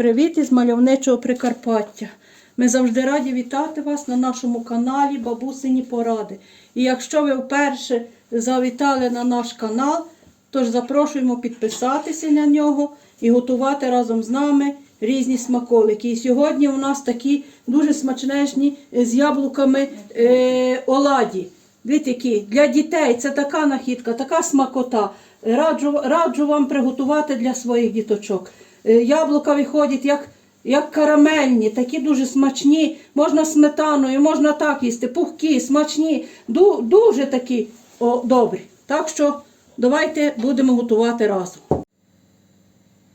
Привіт із мальовничого Прикарпаття. Ми завжди раді вітати вас на нашому каналі Бабусині Поради. І якщо ви вперше завітали на наш канал, тож запрошуємо підписатися на нього і готувати разом з нами різні смаколики. І сьогодні у нас такі дуже смачнешні е, з яблуками е, оладі. Дивіться, для дітей це така нахідка, така смакота. Раджу, раджу вам приготувати для своїх діточок. Е, Яблука виходять як, як карамельні, такі дуже смачні. Можна сметаною, можна так їсти, пухкі, смачні, ду, дуже такі о, добрі. Так що давайте будемо готувати разом.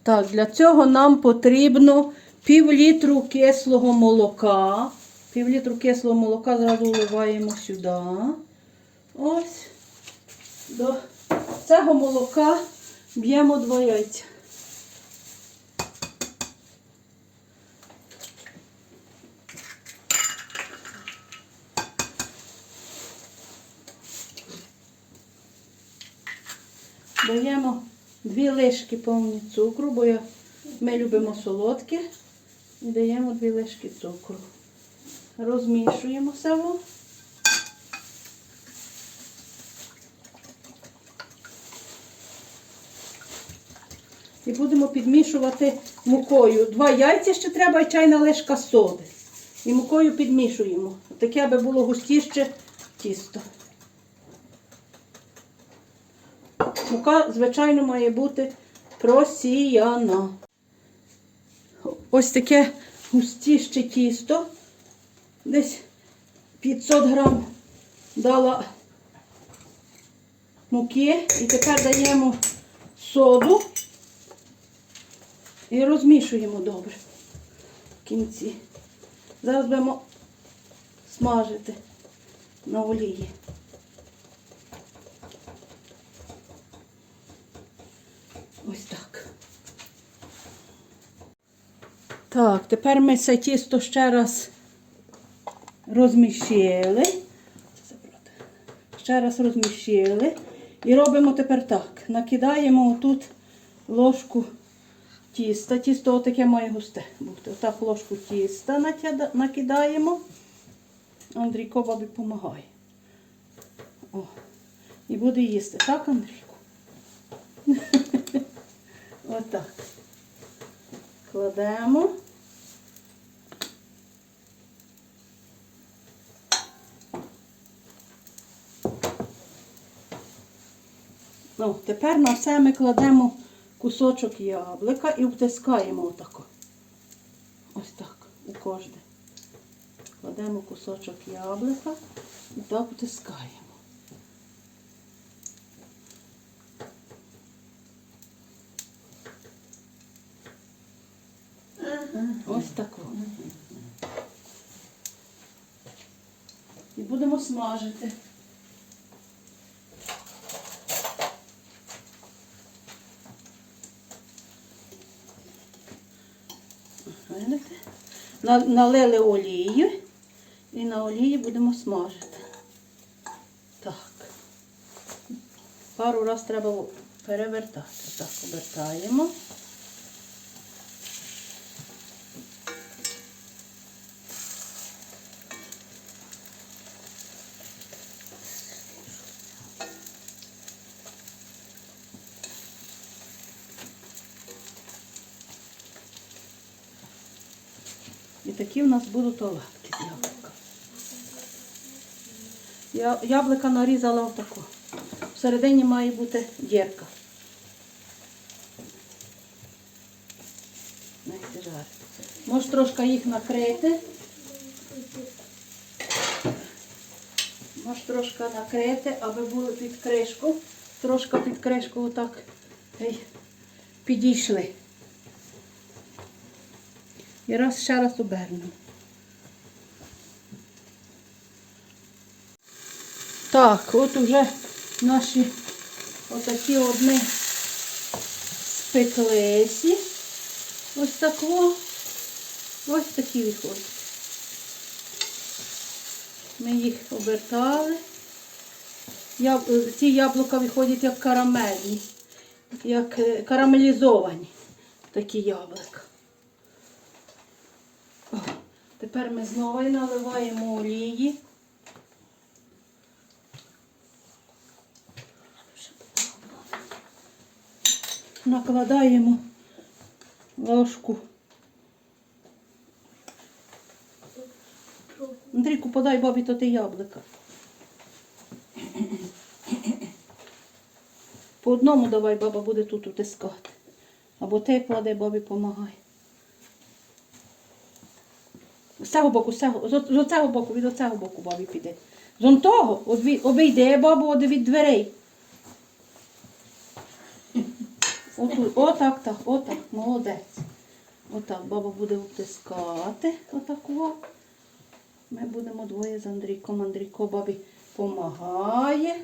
Так, для цього нам потрібно пів літру кислого молока. Пів літру кислого молока зразу вливаємо сюди. Ось. До цього молока б'ємо два яйця. Даємо дві лишки повні цукру, бо ми любимо солодке. І даємо дві лишки цукру. Розмішуємо воно. І будемо підмішувати мукою. Два яйця ще треба і чайна лишка соди. І мукою підмішуємо. Таке, аби було густіше тісто. Мука, звичайно, має бути просіяна. Ось таке густіще тісто. Десь 500 грам дала муки. І тепер даємо соду і розмішуємо добре в кінці. Зараз будемо смажити на олії. Ось так. Так, тепер ми це тісто ще раз розміщили. Ще раз розміщили. І робимо тепер так. Накидаємо тут ложку тіста. Тісто отаке має густе. Отак ложку тіста накидаємо. Андрійко бабі допомагає. О. І буде їсти. Так, Андрійко? Отак. Кладемо. Ну, тепер на все ми кладемо кусочок яблука і втискаємо отако. Ось так, у кожне. Кладемо кусочок яблука і так втискаємо. Так. І будемо смажити. Налили олію і на олії будемо смажити. Так. Пару раз треба перевертати. Так, обертаємо. І такі в нас будуть оладки з яблука. Я, яблука нарізала отако. Всередині має бути дірка. Може трошки їх накрити. Може трошки накрити, аби були під кришку. Трошки під кришку отак підійшли. І раз ще раз обернемо. Так, от уже наші отакі одні спеклесі. Ось тако. Ось такі виходять. Ми їх обертали. Яб... Ці яблука виходять як карамельні, як е, карамелізовані такі яблука. Тепер ми знову наливаємо олії. Накладаємо ложку. Андрійку, подай бабі то ти яблука. По одному давай, баба буде тут утискати. Або ти кладе, бабі помагай. З цього боку, з цього, з, оцього боку, від оцього боку бабі піде. З он того обійде бабу від дверей. Отут, отак, так, отак, молодець. Отак баба буде втискати. Отаку. Ми будемо двоє з Андрійком. Андрійко бабі помагає.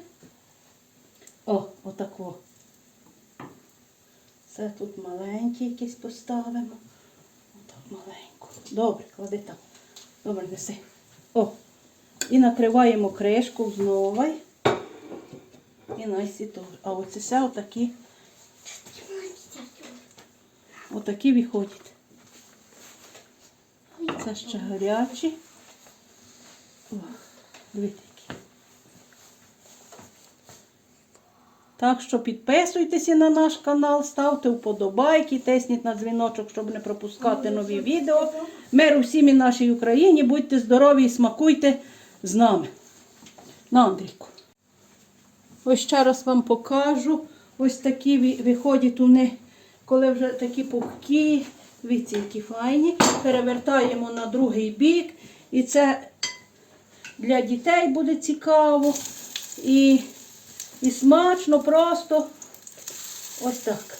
О, отако. Це тут маленький якийсь поставимо. Отак маленьку. Добре, клади там. Добре, неси. О. І накриваємо кришку знову. І найсі теж. А оце все отакі. Отакі виходять. Це ще гарячі. О, дивіться Так що підписуйтеся на наш канал, ставте вподобайки, тисніть на дзвіночок, щоб не пропускати нові відео. Мир усім і нашій Україні. Будьте здорові і смакуйте з нами. На Андрійку. Ось ще раз вам покажу. Ось такі виходять вони, коли вже такі пухкі, дивіться, які файні. Перевертаємо на другий бік. І це для дітей буде цікаво. І, і смачно, просто ось так.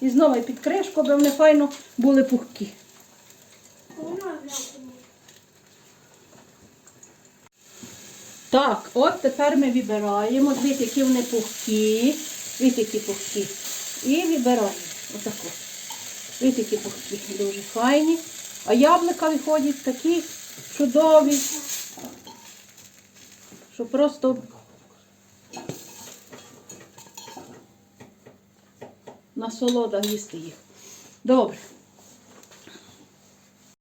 І знову під кришку, аби вони файно були пухкі. Так, от тепер ми вибираємо. Дивіться, які вони пухкі. Дивіться, які пухкі. І вибираємо. Отако. Дивіться, які пухкі. Дуже файні. А яблука виходять такі чудові. Що просто насолода їсти їх. Добре.